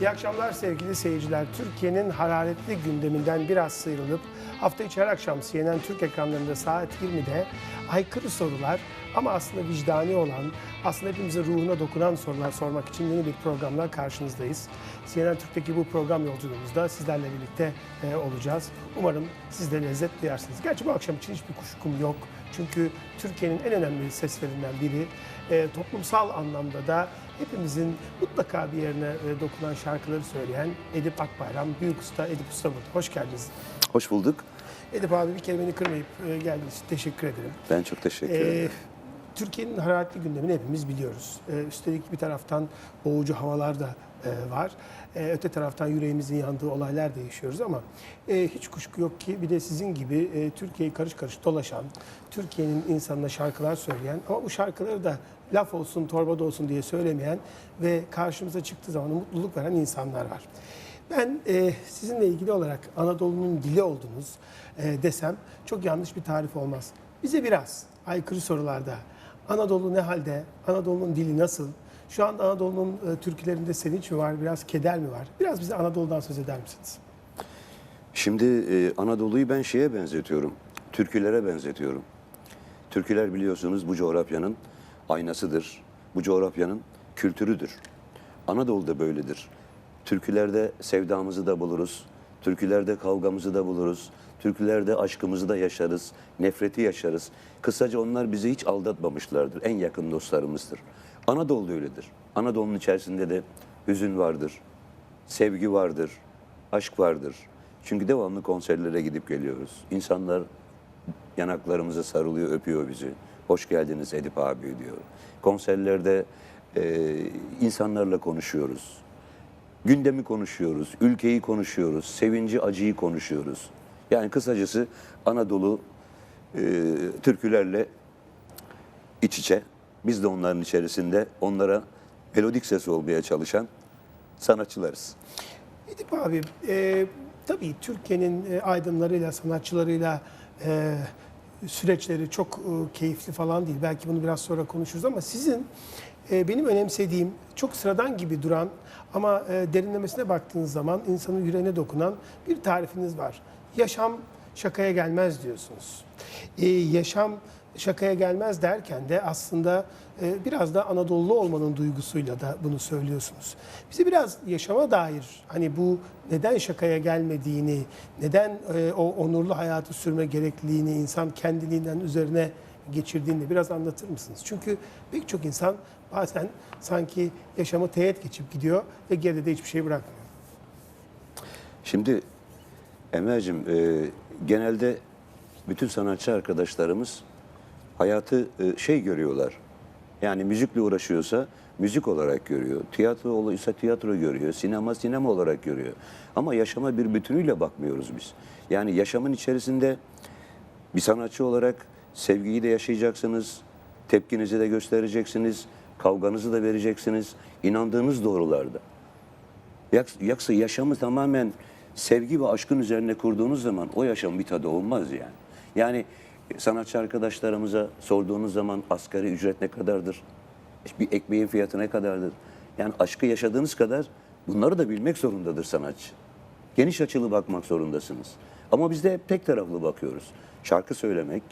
İyi akşamlar sevgili seyirciler. Türkiye'nin hararetli gündeminden biraz sıyrılıp hafta içi her akşam CNN Türk ekranlarında saat 20'de aykırı sorular ama aslında vicdani olan, aslında hepimize ruhuna dokunan sorular sormak için yeni bir programla karşınızdayız. CNN Türk'teki bu program yolculuğumuzda sizlerle birlikte e, olacağız. Umarım siz de lezzet duyarsınız. Gerçi bu akşam için hiçbir kuşkum yok. Çünkü Türkiye'nin en önemli seslerinden biri e, toplumsal anlamda da hepimizin mutlaka bir yerine e, dokunan şarkıları söyleyen Edip Akbayram, Büyük Usta Edip Usta burada. Hoş geldiniz. Hoş bulduk. Edip abi bir kere beni kırmayıp e, geldiğiniz için teşekkür ederim. Ben çok teşekkür Ee, ederim. Türkiye'nin hararetli gündemini hepimiz biliyoruz. Ee, üstelik bir taraftan boğucu havalar da e, var. Ee, öte taraftan yüreğimizin yandığı olaylar da yaşıyoruz ama e, hiç kuşku yok ki bir de sizin gibi e, Türkiye'yi karış karış dolaşan, Türkiye'nin insanına şarkılar söyleyen ama bu şarkıları da laf olsun, torba olsun diye söylemeyen ve karşımıza çıktığı zaman mutluluk veren insanlar var. Ben e, sizinle ilgili olarak Anadolu'nun dili oldunuz e, desem çok yanlış bir tarif olmaz. Bize biraz aykırı sorularda Anadolu ne halde, Anadolu'nun dili nasıl, şu anda Anadolu'nun e, türkülerinde sevinç mi var, biraz keder mi var? Biraz bize Anadolu'dan söz eder misiniz? Şimdi e, Anadolu'yu ben şeye benzetiyorum. Türkülere benzetiyorum. Türküler biliyorsunuz bu coğrafyanın aynasıdır. Bu coğrafyanın kültürüdür. Anadolu da böyledir. Türkülerde sevdamızı da buluruz. Türkülerde kavgamızı da buluruz. Türkülerde aşkımızı da yaşarız. Nefreti yaşarız. Kısaca onlar bizi hiç aldatmamışlardır. En yakın dostlarımızdır. Anadolu öyledir. Anadolu'nun içerisinde de hüzün vardır. Sevgi vardır. Aşk vardır. Çünkü devamlı konserlere gidip geliyoruz. İnsanlar yanaklarımıza sarılıyor, öpüyor bizi. Hoş geldiniz Edip abi diyor. Konserlerde e, insanlarla konuşuyoruz. Gündemi konuşuyoruz, ülkeyi konuşuyoruz, sevinci, acıyı konuşuyoruz. Yani kısacası Anadolu e, türkülerle iç içe. Biz de onların içerisinde onlara melodik ses olmaya çalışan sanatçılarız. Edip abi, e, tabii Türkiye'nin e, aydınlarıyla, sanatçılarıyla e, süreçleri çok e, keyifli falan değil. Belki bunu biraz sonra konuşuruz ama sizin e, benim önemsediğim, çok sıradan gibi duran ama e, derinlemesine baktığınız zaman insanın yüreğine dokunan bir tarifiniz var. Yaşam şakaya gelmez diyorsunuz. E, yaşam şakaya gelmez derken de aslında e, biraz da Anadolu olmanın duygusuyla da bunu söylüyorsunuz. Bize biraz yaşama dair hani bu neden şakaya gelmediğini, neden e, o onurlu hayatı sürme gerekliliğini insan kendiliğinden üzerine geçirdiğini biraz anlatır mısınız? Çünkü pek çok insan bazen sanki yaşamı teğet geçip gidiyor ve geride de hiçbir şey bırakmıyor. Şimdi Emel'cim e, genelde bütün sanatçı arkadaşlarımız hayatı e, şey görüyorlar. Yani müzikle uğraşıyorsa müzik olarak görüyor. Tiyatro olursa tiyatro görüyor. Sinema sinema olarak görüyor. Ama yaşama bir bütünüyle bakmıyoruz biz. Yani yaşamın içerisinde bir sanatçı olarak sevgiyi de yaşayacaksınız. Tepkinizi de göstereceksiniz. Kavganızı da vereceksiniz. inandığınız doğrularda. Yoksa yaşamı tamamen sevgi ve aşkın üzerine kurduğunuz zaman o yaşam bir tadı olmaz yani. Yani sanatçı arkadaşlarımıza sorduğunuz zaman asgari ücret ne kadardır? Bir ekmeğin fiyatı ne kadardır? Yani aşkı yaşadığınız kadar bunları da bilmek zorundadır sanatçı. Geniş açılı bakmak zorundasınız. Ama biz de hep tek taraflı bakıyoruz. Şarkı söylemek,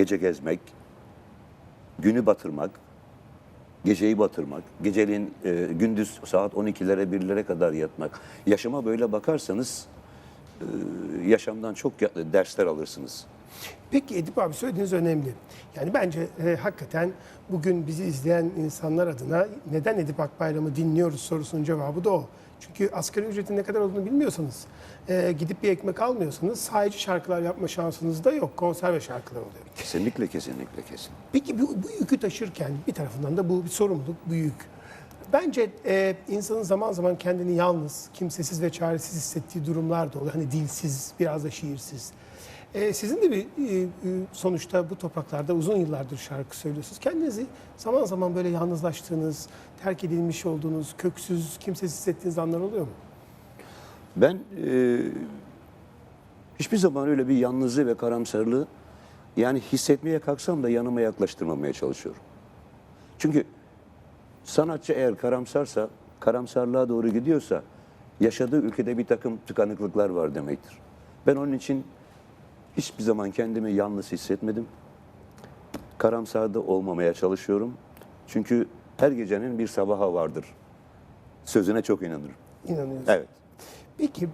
gece gezmek, günü batırmak, geceyi batırmak, geceliğin e, gündüz saat 12'lere 1'lere kadar yatmak. Yaşama böyle bakarsanız e, yaşamdan çok dersler alırsınız. Peki Edip abi söylediğiniz önemli. Yani bence e, hakikaten bugün bizi izleyen insanlar adına neden Edip Akbayram'ı dinliyoruz sorusunun cevabı da o. Çünkü asgari ücretin ne kadar olduğunu bilmiyorsanız, e, gidip bir ekmek almıyorsanız sahici şarkılar yapma şansınız da yok. Konserve şarkılar oluyor. Kesinlikle, kesinlikle, kesin. Peki bu, bu yükü taşırken bir tarafından da bu bir sorumluluk, bu yük. Bence e, insanın zaman zaman kendini yalnız, kimsesiz ve çaresiz hissettiği durumlar da oluyor. Hani dilsiz, biraz da şiirsiz. E, sizin de bir e, e, sonuçta bu topraklarda uzun yıllardır şarkı söylüyorsunuz. Kendinizi zaman zaman böyle yalnızlaştığınız, terk edilmiş olduğunuz, köksüz, kimsesiz hissettiğiniz anlar oluyor mu? Ben e, hiçbir zaman öyle bir yalnızlığı ve karamsarlığı yani hissetmeye kalksam da yanıma yaklaştırmamaya çalışıyorum. Çünkü sanatçı eğer karamsarsa karamsarlığa doğru gidiyorsa yaşadığı ülkede bir takım tıkanıklıklar var demektir. Ben onun için hiçbir zaman kendimi yalnız hissetmedim. Karamsar da olmamaya çalışıyorum. Çünkü her gecenin bir sabaha vardır. Sözüne çok inanırım. İnanıyorsunuz. Evet. Peki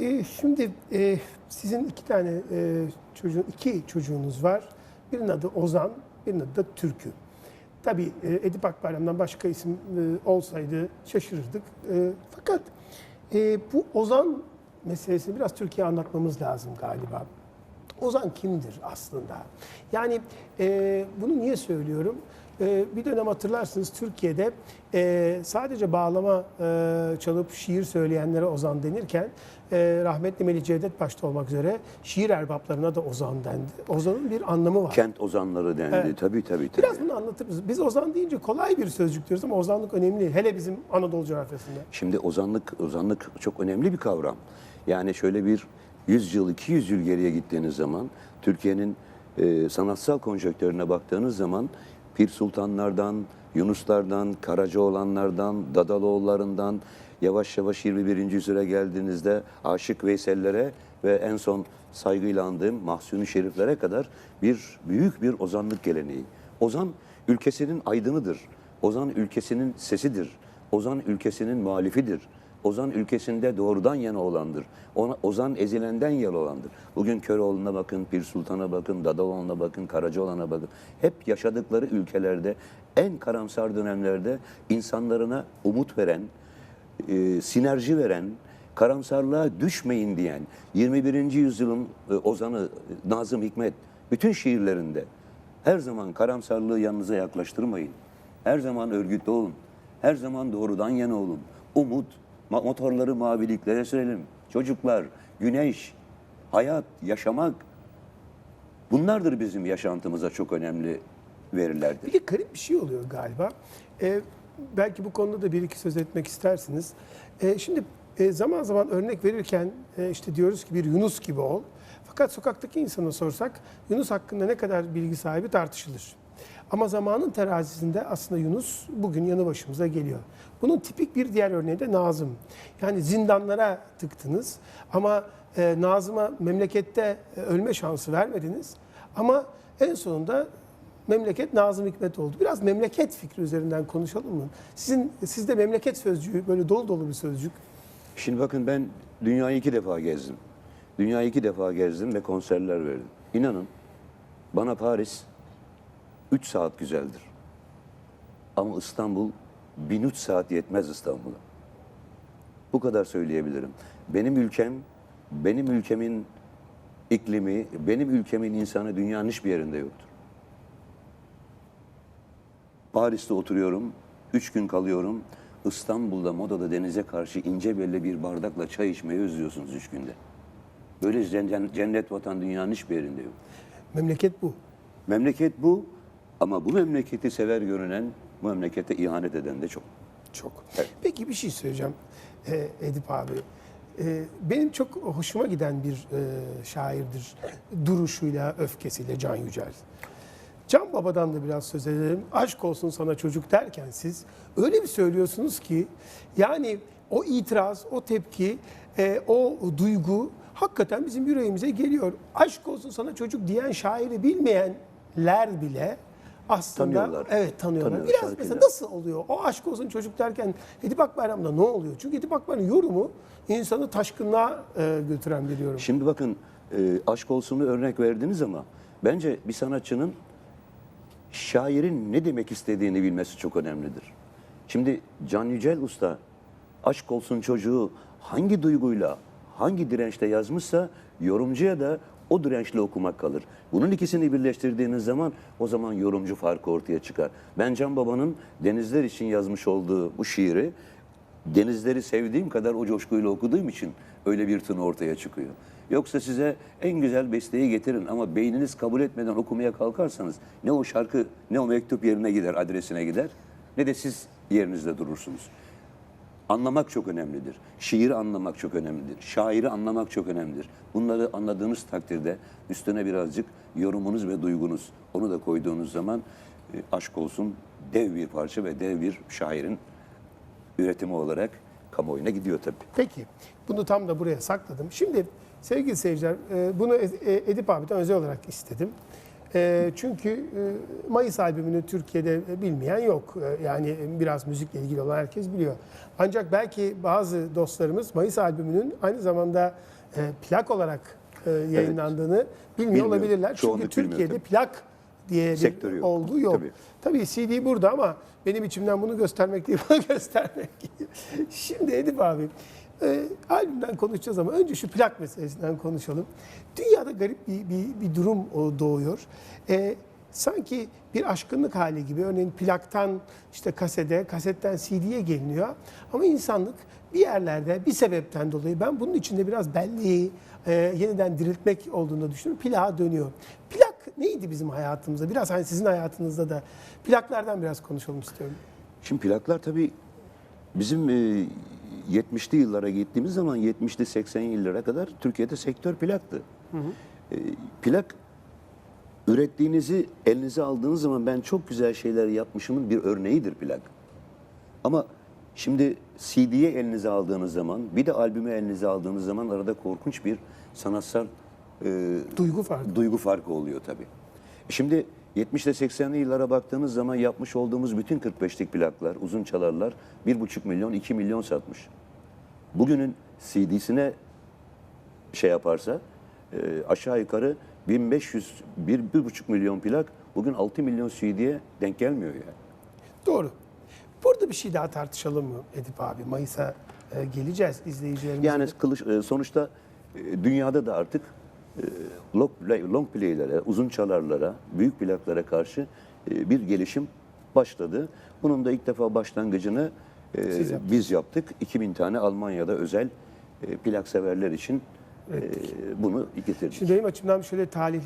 e, şimdi e, sizin iki tane e, çocuğun iki çocuğunuz var. Birinin adı Ozan, birinin adı da Türkü. Tabii e, Edip Akbayram'dan başka isim e, olsaydı şaşırırdık. E, fakat e, bu Ozan meselesini biraz Türkiye anlatmamız lazım galiba. Ozan kimdir aslında? Yani e, bunu niye söylüyorum? E, bir dönem hatırlarsınız Türkiye'de e, sadece bağlama e, çalıp şiir söyleyenlere Ozan denirken e, rahmetli Melih Cevdet başta olmak üzere şiir erbaplarına da Ozan dendi. Ozan'ın bir anlamı var. Kent ozanları dendi. Evet. Tabii tabii. tabii. Biraz bunu anlatır mısınız? Biz Ozan deyince kolay bir sözcük diyoruz ama Ozanlık önemli. Hele bizim Anadolu coğrafyasında. Şimdi ozanlık ozanlık çok önemli bir kavram. Yani şöyle bir 100 yıl, 200 yıl geriye gittiğiniz zaman Türkiye'nin e, sanatsal konjonktörüne baktığınız zaman Pir Sultanlardan, Yunuslardan, Karacaoğlanlardan, Dadaloğullarından yavaş yavaş 21. yüzyıla geldiğinizde Aşık Veysel'lere ve en son saygıyla andığım Mahsuni Şeriflere kadar bir büyük bir ozanlık geleneği. Ozan ülkesinin aydınıdır. Ozan ülkesinin sesidir. Ozan ülkesinin muhalifidir. Ozan ülkesinde doğrudan yana olandır. Ona, Ozan ezilenden yana olandır. Bugün Köroğlu'na bakın, Pir Sultan'a bakın, Dadaloğlu'na bakın, Karacaoğlan'a bakın. Hep yaşadıkları ülkelerde en karamsar dönemlerde insanlarına umut veren, e, sinerji veren, karamsarlığa düşmeyin diyen 21. yüzyılın e, ozanı e, Nazım Hikmet bütün şiirlerinde her zaman karamsarlığı yanınıza yaklaştırmayın. Her zaman örgütlü olun. Her zaman doğrudan yana olun. Umut, motorları maviliklere sürelim. Çocuklar, güneş, hayat, yaşamak bunlardır bizim yaşantımıza çok önemli verilerdir. Bir de garip bir şey oluyor galiba. Ee, belki bu konuda da bir iki söz etmek istersiniz. Ee, şimdi e, zaman zaman örnek verirken e, işte diyoruz ki bir Yunus gibi ol. Fakat sokaktaki insana sorsak Yunus hakkında ne kadar bilgi sahibi tartışılır. Ama zamanın terazisinde aslında Yunus bugün yanı başımıza geliyor. Bunun tipik bir diğer örneği de Nazım. Yani zindanlara tıktınız ama e, Nazım'a memlekette e, ölme şansı vermediniz. Ama en sonunda memleket Nazım Hikmet oldu. Biraz memleket fikri üzerinden konuşalım mı? Sizin sizde memleket sözcüğü böyle dolu dolu bir sözcük. Şimdi bakın ben dünyayı iki defa gezdim. Dünyayı iki defa gezdim ve konserler verdim. İnanın bana Paris 3 saat güzeldir. Ama İstanbul 1003 saat yetmez İstanbul'a. Bu kadar söyleyebilirim. Benim ülkem, benim ülkemin iklimi, benim ülkemin insanı dünyanın hiçbir yerinde yoktur. Paris'te oturuyorum, üç gün kalıyorum. İstanbul'da modada denize karşı ince belli bir bardakla çay içmeyi özlüyorsunuz üç günde. Böyle cen- cennet vatan dünyanın hiçbir yerinde yok. Memleket bu. Memleket bu ama bu memleketi sever görünen, bu memlekete ihanet eden de çok. Çok. Evet. Peki bir şey söyleyeceğim e, Edip abi. E, benim çok hoşuma giden bir e, şairdir. Duruşuyla, öfkesiyle Can Yücel. Can Baba'dan da biraz söz edelim. Aşk olsun sana çocuk derken siz öyle bir söylüyorsunuz ki yani o itiraz, o tepki, e, o duygu hakikaten bizim yüreğimize geliyor. Aşk olsun sana çocuk diyen şairi bilmeyenler bile aslında Tanıyorlar. evet tanıyorlar. Tanıyor, Biraz şarkıyla. mesela nasıl oluyor? O aşk olsun çocuk derken Edip Akbayram'da ne oluyor? Çünkü Edip Akbayram'ın yorumu insanı taşkınlığa e, götüren bir yorum. Şimdi bakın e, aşk olsunu örnek verdiniz ama bence bir sanatçının şairin ne demek istediğini bilmesi çok önemlidir. Şimdi Can Yücel Usta aşk olsun çocuğu hangi duyguyla, hangi dirençle yazmışsa yorumcuya da o dirençle okumak kalır. Bunun ikisini birleştirdiğiniz zaman o zaman yorumcu farkı ortaya çıkar. Ben Can Baba'nın denizler için yazmış olduğu bu şiiri denizleri sevdiğim kadar o coşkuyla okuduğum için öyle bir tını ortaya çıkıyor. Yoksa size en güzel besteyi getirin ama beyniniz kabul etmeden okumaya kalkarsanız ne o şarkı ne o mektup yerine gider, adresine gider ne de siz yerinizde durursunuz. Anlamak çok önemlidir. Şiiri anlamak çok önemlidir. Şairi anlamak çok önemlidir. Bunları anladığınız takdirde üstüne birazcık yorumunuz ve duygunuz onu da koyduğunuz zaman e, aşk olsun dev bir parça ve dev bir şairin üretimi olarak kamuoyuna gidiyor tabii. Peki, bunu tam da buraya sakladım. Şimdi sevgili seyirciler, e, bunu e, Edip abiden özel olarak istedim. E, Çünkü e, Mayıs albümünü Türkiye'de bilmeyen yok. E, Yani biraz müzikle ilgili olan herkes biliyor. Ancak belki bazı dostlarımız Mayıs albümünün aynı zamanda e, plak olarak e, yayınlandığını bilmiyor Bilmiyor. olabilirler. Çünkü Çoğunluk Türkiye'de tabii. plak diye bir Sektörü yok. olgu yok. Tabii. Tabii CD burada ama benim içimden bunu göstermek değil, bunu göstermek. Şimdi Edip abi, e, albümden konuşacağız ama önce şu plak meselesinden konuşalım. Dünyada garip bir, bir, bir durum doğuyor. E, sanki bir aşkınlık hali gibi. Örneğin plaktan işte kasete, kasetten CD'ye geliniyor. Ama insanlık bir yerlerde bir sebepten dolayı ben bunun içinde biraz belleği e, yeniden diriltmek olduğunu düşünüyorum. Plağa dönüyor. Plak neydi bizim hayatımızda? Biraz hani sizin hayatınızda da plaklardan biraz konuşalım istiyorum. Şimdi plaklar tabii bizim e, 70'li yıllara gittiğimiz zaman 70'li 80'li yıllara kadar Türkiye'de sektör plaktı. E, plak ürettiğinizi elinize aldığınız zaman ben çok güzel şeyler yapmışımın bir örneğidir plak. Ama şimdi CD'ye elinize aldığınız zaman bir de albümü elinize aldığınız zaman arada korkunç bir sanatsal e, Duygu farkı. duygu farkı oluyor tabii. Şimdi 70 ile 80'li yıllara baktığınız zaman yapmış olduğumuz bütün 45'lik plaklar, uzun çalarlar 1,5 milyon, 2 milyon satmış. Bugünün CD'sine şey yaparsa e, aşağı yukarı 1500, 1,5 milyon plak bugün 6 milyon CD'ye denk gelmiyor yani. Doğru. Burada bir şey daha tartışalım mı Edip abi? Mayıs'a e, geleceğiz izleyicilerimizle. Yani kılıç, e, sonuçta e, dünyada da artık long, play- long play'lere, uzun çalarlara, büyük plaklara karşı e, bir gelişim başladı. Bunun da ilk defa başlangıcını e, Siz yaptınız. biz yaptık. 2000 tane Almanya'da özel e, plak severler için e, bunu getirdik. Şimdi benim açımdan şöyle talihli